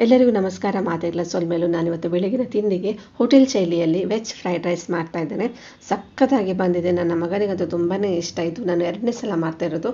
ಎಲ್ಲರಿಗೂ ನಮಸ್ಕಾರ. ಮಾತೆಗಳ ಸೊಲ್ಮೇಲು. ನಾನಿವತ್ತು ಬೆಳಗಿನ ತಿಂಡಿಗೆ ಹೋಟೆಲ್ ಶೈಲಿಯಲ್ಲಿ ವೆಜ್ ಫ್ರೈಡ್ ರೈಸ್ ಮಾಡ್ತಾ ಇದ್ದೇನೆ. ಸಖತ್ತಾಗಿ ಬಂದಿದೆ. ನನ್ನ ಮಗನಿಗಂತೂ ತುಂಬಾ ಇಷ್ಟ ಇದು ನಾನು ಎರಡನೇ ಸಲ ಮಾಡ್ತಾ ಇರೋದು.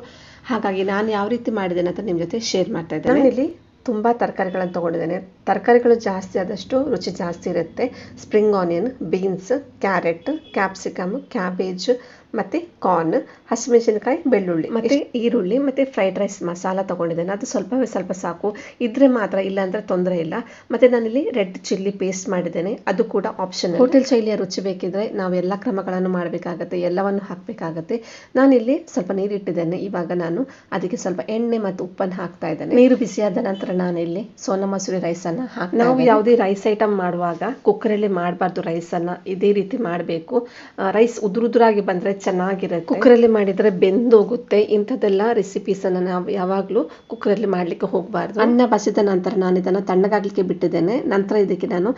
ಹಾಗಾಗಿ ನಾನು ಯಾವ ರೀತಿ ಮಾಡಿದ್ದೇನೆ ಅಂತ ನಿಮ್ಮ ಜೊತೆ ಶೇರ್ ಮಾಡ್ತಾ ಇದ್ದೇನೆ. ಇಲ್ಲಿ ತುಂಬ ತರಕಾರಿಗಳನ್ನು ತೊಗೊಂಡಿದ್ದೇನೆ. ತರಕಾರಿಗಳು ಜಾಸ್ತಿ ಆದಷ್ಟು ರುಚಿ ಜಾಸ್ತಿ ಇರುತ್ತೆ. Spring onion, beans, carrot, capsicum, cabbage ಮತ್ತು ಕಾರ್ನ್ ಹಸಿಮೆಣಸಿನಕಾಯಿ ಬೆಳ್ಳುಳ್ಳಿ ಮತ್ತೆ ಈರುಳ್ಳಿ ಮತ್ತೆ ಫ್ರೈಡ್ ರೈಸ್ ಮಸಾಲ ತಗೊಂಡಿದ್ದೇನೆ. ಅದು ಸ್ವಲ್ಪವೇ ಸ್ವಲ್ಪ ಸಾಕು. ಇದ್ರೆ ಮಾತ್ರ ಇಲ್ಲ ಅಂದ್ರೆ ತೊಂದರೆ ಇಲ್ಲ. ಮತ್ತು ನಾನಿಲ್ಲಿ ರೆಡ್ ಚಿಲ್ಲಿ ಪೇಸ್ಟ್ ಮಾಡಿದ್ದೇನೆ. ಅದು ಕೂಡ ಆಪ್ಷನ್ ಹೋಟೆಲ್ ಶೈಲಿಯ ರುಚಿ ಬೇಕಿದ್ರೆ ನಾವು ಎಲ್ಲ ಕ್ರಮಗಳನ್ನು ಮಾಡಬೇಕಾಗತ್ತೆ. ಎಲ್ಲವನ್ನು ಹಾಕಬೇಕಾಗತ್ತೆ. ನಾನಿಲ್ಲಿ ಸ್ವಲ್ಪ ನೀರು ಇಟ್ಟಿದ್ದೇನೆ. ಇವಾಗ ನಾನು ಅದಕ್ಕೆ ಸ್ವಲ್ಪ ಎಣ್ಣೆ ಮತ್ತು ಉಪ್ಪನ್ನು ಹಾಕ್ತಾ ಇದ್ದೇನೆ. ನೀರು ಬಿಸಿಯಾದ ನಂತರ ನಾನಿಲ್ಲಿ ಸೋನ ಮಸೂರಿ ರೈಸನ್ನು ಹಾಕಿ ನಾವು ಯಾವುದೇ ರೈಸ್ ಐಟಮ್ ಮಾಡುವಾಗ ಕುಕ್ಕರಲ್ಲಿ ಮಾಡಬಾರ್ದು ಅನ್ನ. ಇದೇ ರೀತಿ ಮಾಡಬೇಕು. ರೈಸ್ ಉದುರುದುರಾಗಿ ಬಂದರೆ ಚೆನ್ನಾಗಿರುತ್ತೆ. ಕುಕ್ಕರಲ್ಲಿ ಮಾಡಿದರೆ ಬೆಂದೋಗುತ್ತೆ. ಇಂಥದ್ದೆಲ್ಲ ರೆಸಿಪೀಸನ್ನು ನಾವು ಯಾವಾಗಲೂ ಕುಕ್ಕರಲ್ಲಿ ಮಾಡಲಿಕ್ಕೆ ಹೋಗಬಾರ್ದು. ಅನ್ನ ಬಸಿದ ನಂತರ ನಾನು ಇದನ್ನು ತಣ್ಣಗಾಗಲಿಕ್ಕೆ ಬಿಟ್ಟಿದ್ದೇನೆ. ನಂತರ ಇದಕ್ಕೆ ನಾನು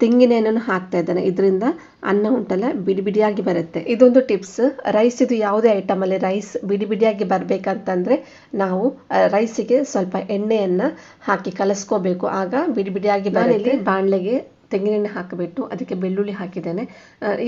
ತೆಂಗಿನ ಎಣ್ಣೆಯನ್ನು ಹಾಕ್ತಾ ಇದ್ದೇನೆ. ಇದರಿಂದ ಅನ್ನ ಉಂಟಲ್ಲ ಬಿಡಿ ಬಿಡಿಯಾಗಿ ಬರುತ್ತೆ. ಇದೊಂದು ಟಿಪ್ಸ್ ರೈಸ್ ಇದು ಯಾವುದೇ ಐಟಮಲ್ಲಿ ರೈಸ್ ಬಿಡಿ ಬಿಡಿಯಾಗಿ ಬರಬೇಕಂತಂದರೆ ನಾವು ರೈಸಿಗೆ ಸ್ವಲ್ಪ ಎಣ್ಣೆಯನ್ನು ಹಾಕಿ ಕಲಸ್ಕೋಬೇಕು. ಆಗ ಬಿಡಿ ಬಿಡಿಯಾಗಿ ಬರಲಿ ಬಾಣಲೆಗೆ ತೆಂಗಿನೆಣ್ಣೆ ಹಾಕಿಬಿಟ್ಟು ಅದಕ್ಕೆ ಬೆಳ್ಳುಳ್ಳಿ ಹಾಕಿದ್ದೇನೆ.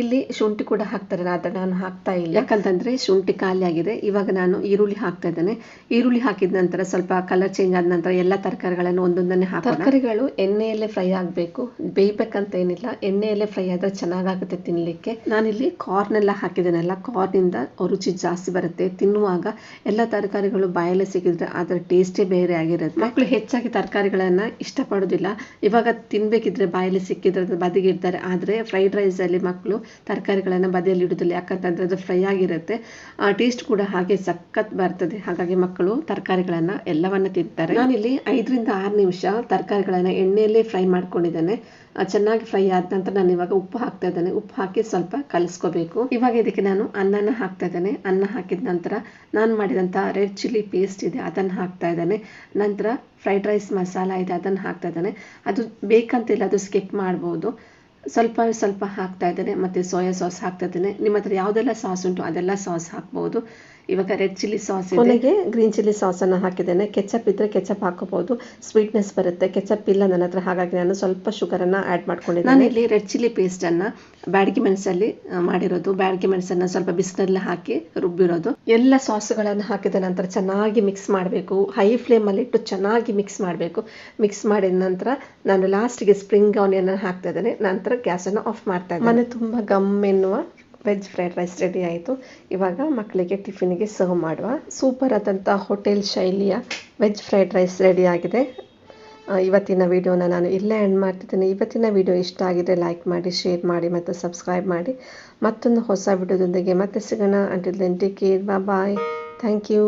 ಇಲ್ಲಿ ಶುಂಠಿ ಕೂಡ ಹಾಕ್ತಾರೆ ಆದರೆ ನಾನು ಹಾಕ್ತಾ ಇಲ್ಲ. ಯಾಕಂತಂದರೆ ಶುಂಠಿ ಖಾಲಿ ಆಗಿದೆ. ಇವಾಗ ನಾನು ಈರುಳ್ಳಿ ಹಾಕ್ತಾ ಇದ್ದೇನೆ. ಈರುಳ್ಳಿ ಹಾಕಿದ ನಂತರ ಸ್ವಲ್ಪ ಕಲರ್ ಚೇಂಜ್ ಆದ ನಂತರ ಎಲ್ಲ ತರಕಾರಿಗಳನ್ನು ಒಂದೊಂದನ್ನೇ ಹಾಕಿ ತರಕಾರಿಗಳು ಎಣ್ಣೆಯಲ್ಲೇ ಫ್ರೈ ಆಗಬೇಕು. ಬೇಯಬೇಕಂತ ಏನಿಲ್ಲ. ಎಣ್ಣೆಯಲ್ಲೇ ಫ್ರೈ ಆದರೆ ಚೆನ್ನಾಗಾಗುತ್ತೆ ತಿನ್ನಲಿಕ್ಕೆ ನಾನಿಲ್ಲಿ ಕಾರ್ನ್ ಎಲ್ಲ ಹಾಕಿದ್ದೇನಲ್ಲ ಕಾರ್ನಿಂದ ರುಚಿ ಜಾಸ್ತಿ ಬರುತ್ತೆ. ತಿನ್ನುವಾಗ ಎಲ್ಲ ತರಕಾರಿಗಳು ಬಾಯಲ್ಲಿ ಸಿಕ್ಕಿದ್ರೆ ಅದರ ಟೇಸ್ಟೇ ಬೇರೆ ಆಗಿರುತ್ತೆ. ಮಕ್ಕಳು ಹೆಚ್ಚಾಗಿ ತರಕಾರಿಗಳನ್ನು ಇಷ್ಟಪಡೋದಿಲ್ಲ. ಇವಾಗ ತಿನ್ನಬೇಕಿದ್ರೆ ಬಾಯಲ್ಲಿ ಸಿಕ್ಕಿದ್ರೆ ಬದಿಗೆ ಇಡ್ತಾರೆ. ಆದರೆ ಫ್ರೈಡ್ ರೈಸಲ್ಲಿ ಮಕ್ಕಳು ತರಕಾರಿಗಳನ್ನು ಬದಿಯಲ್ಲಿ ಇಡೋದಿಲ್ಲ. ಯಾಕಂತಂದರೆ ಅದು ಫ್ರೈ ಆಗಿರುತ್ತೆ. ಆ ಟೇಸ್ಟ್ ಕೂಡ ಹಾಗೆ ಸಖತ್ ಬರ್ತದೆ. ಹಾಗಾಗಿ ಮಕ್ಕಳು ತರಕಾರಿಗಳನ್ನು ಎಲ್ಲವನ್ನು ತಿಂತಾರೆ. ನಾನಿಲ್ಲಿ ಐದರಿಂದ ಆರು ನಿಮಿಷ ತರಕಾರಿಗಳನ್ನು ಎಣ್ಣೆಯಲ್ಲೇ ಫ್ರೈ ಮಾಡ್ಕೊಂಡಿದ್ದೇನೆ. ಚೆನ್ನಾಗಿ ಫ್ರೈ ಆದ ನಂತರ ನಾನು ಇವಾಗ ಉಪ್ಪು ಹಾಕ್ತಾ ಇದ್ದೇನೆ. ಉಪ್ಪು ಹಾಕಿ ಸ್ವಲ್ಪ ಕಲಿಸ್ಕೋಬೇಕು. ಇವಾಗ ಇದಕ್ಕೆ ನಾನು ಅನ್ನನ ಹಾಕ್ತಾ ಇದ್ದೇನೆ. ಅನ್ನ ಹಾಕಿದ ನಂತರ ನಾನು ಮಾಡಿದಂಥ ರೆಡ್ ಚಿಲ್ಲಿ ಪೇಸ್ಟ್ ಇದೆ, ಅದನ್ನು ಹಾಕ್ತಾ ಇದ್ದೇನೆ. ನಂತರ ಫ್ರೈಡ್ ರೈಸ್ ಮಸಾಲ ಇದೆ, ಅದನ್ನು ಹಾಕ್ತಾ ಇದ್ದೇನೆ. ಅದು ಬೇಕಂತಿಲ್ಲ ಅದು ಸ್ಕಿಪ್ ಮಾಡ್ಬೋದು. ಸ್ವಲ್ಪ ಸ್ವಲ್ಪ ಹಾಕ್ತಾ ಇದ್ದೇನೆ ಮತ್ತು ಸೋಯಾ ಸಾಸ್ ಹಾಕ್ತಾ ಇದ್ದೇನೆ. ನಿಮ್ಮ ಹತ್ರ ಯಾವುದೆಲ್ಲ ಸಾಸ್ ಉಂಟು ಅದೆಲ್ಲ ಸಾಸ್ ಹಾಕ್ಬೋದು. ಇವಾಗ ರೆಡ್ ಚಿಲ್ಲಿ ಸಾಸ್ ಕೊನೆಗೆ ಗ್ರೀನ್ ಚಿಲ್ಲಿ ಸಾಸನ್ನು ಹಾಕಿದ್ದೇನೆ. ಕೆಚಪ್ ಇದ್ದರೆ ಕೆಚಪ್ ಹಾಕೋಬಹುದು. ಸ್ವೀಟ್ನೆಸ್ ಬರುತ್ತೆ. ಕೆಚಪ್ ಇಲ್ಲ ನನ್ನ ಹತ್ರ ಹಾಗಾಗಿ ನಾನು ಸ್ವಲ್ಪ ಶುಗರನ್ನು ಆ್ಯಡ್ ಮಾಡ್ಕೊಂಡಿದ್ದೇನೆ. ನಾನು ಇಲ್ಲಿ ರೆಡ್ ಚಿಲ್ಲಿ ಪೇಸ್ಟನ್ನು ಬ್ಯಾಡಗಿ ಮೆಣಸಲ್ಲಿ ಮಾಡಿರೋದು. ಬ್ಯಾಡಗಿ ಮೆಣಸನ್ನ ಸ್ವಲ್ಪ ಬಿಸಿಲಲ್ಲಿ ಹಾಕಿ ರುಬ್ಬಿರೋದು. ಎಲ್ಲ ಸಾಸ್ಗಳನ್ನು ಹಾಕಿದ ನಂತರ ಚೆನ್ನಾಗಿ ಮಿಕ್ಸ್ ಮಾಡಬೇಕು. ಹೈ ಫ್ಲೇಮಲ್ಲಿ ಇಟ್ಟು ಚೆನ್ನಾಗಿ ಮಿಕ್ಸ್ ಮಾಡಬೇಕು. ಮಿಕ್ಸ್ ಮಾಡಿದ ನಂತರ ನಾನು ಲಾಸ್ಟಿಗೆ ಸ್ಪ್ರಿಂಗ್ ಆನಿಯನ್ ಹಾಕ್ತಾ ಇದ್ದೇನೆ. ನಂತರ ಗ್ಯಾಸನ್ನು ಆಫ್ ಮಾಡ್ತಾ ಇದ್ದೇನೆ. ಮನೆ ತುಂಬ ಗಮ್ ಎನ್ನುವ ವೆಜ್ ಫ್ರೈಡ್ ರೈಸ್ ರೆಡಿ ಆಯಿತು. ಇವಾಗ ಮಕ್ಕಳಿಗೆ ಟಿಫಿನ್ಗೆ ಸರ್ವ್ ಮಾಡುವ. ಸೂಪರ್ ಆದಂಥ ಹೋಟೆಲ್ ಶೈಲಿಯ ವೆಜ್ ಫ್ರೈಡ್ ರೈಸ್ ರೆಡಿ ಆಗಿದೆ. ಇವತ್ತಿನ ವಿಡಿಯೋನ ನಾನು ಇಲ್ಲೇ ಎಂಡ್ ಮಾಡ್ತಿದ್ದೇನೆ. ಇವತ್ತಿನ ವಿಡಿಯೋ ಇಷ್ಟ ಆಗಿದೆ ಲೈಕ್ ಮಾಡಿ ಶೇರ್ ಮಾಡಿ ಮತ್ತು ಸಬ್ಸ್ಕ್ರೈಬ್ ಮಾಡಿ. ಮತ್ತೊಂದು ಹೊಸ ವಿಡಿಯೋದೊಂದಿಗೆ ಮತ್ತೆ ಸಿಗೋಣ. Until then take care bye thank you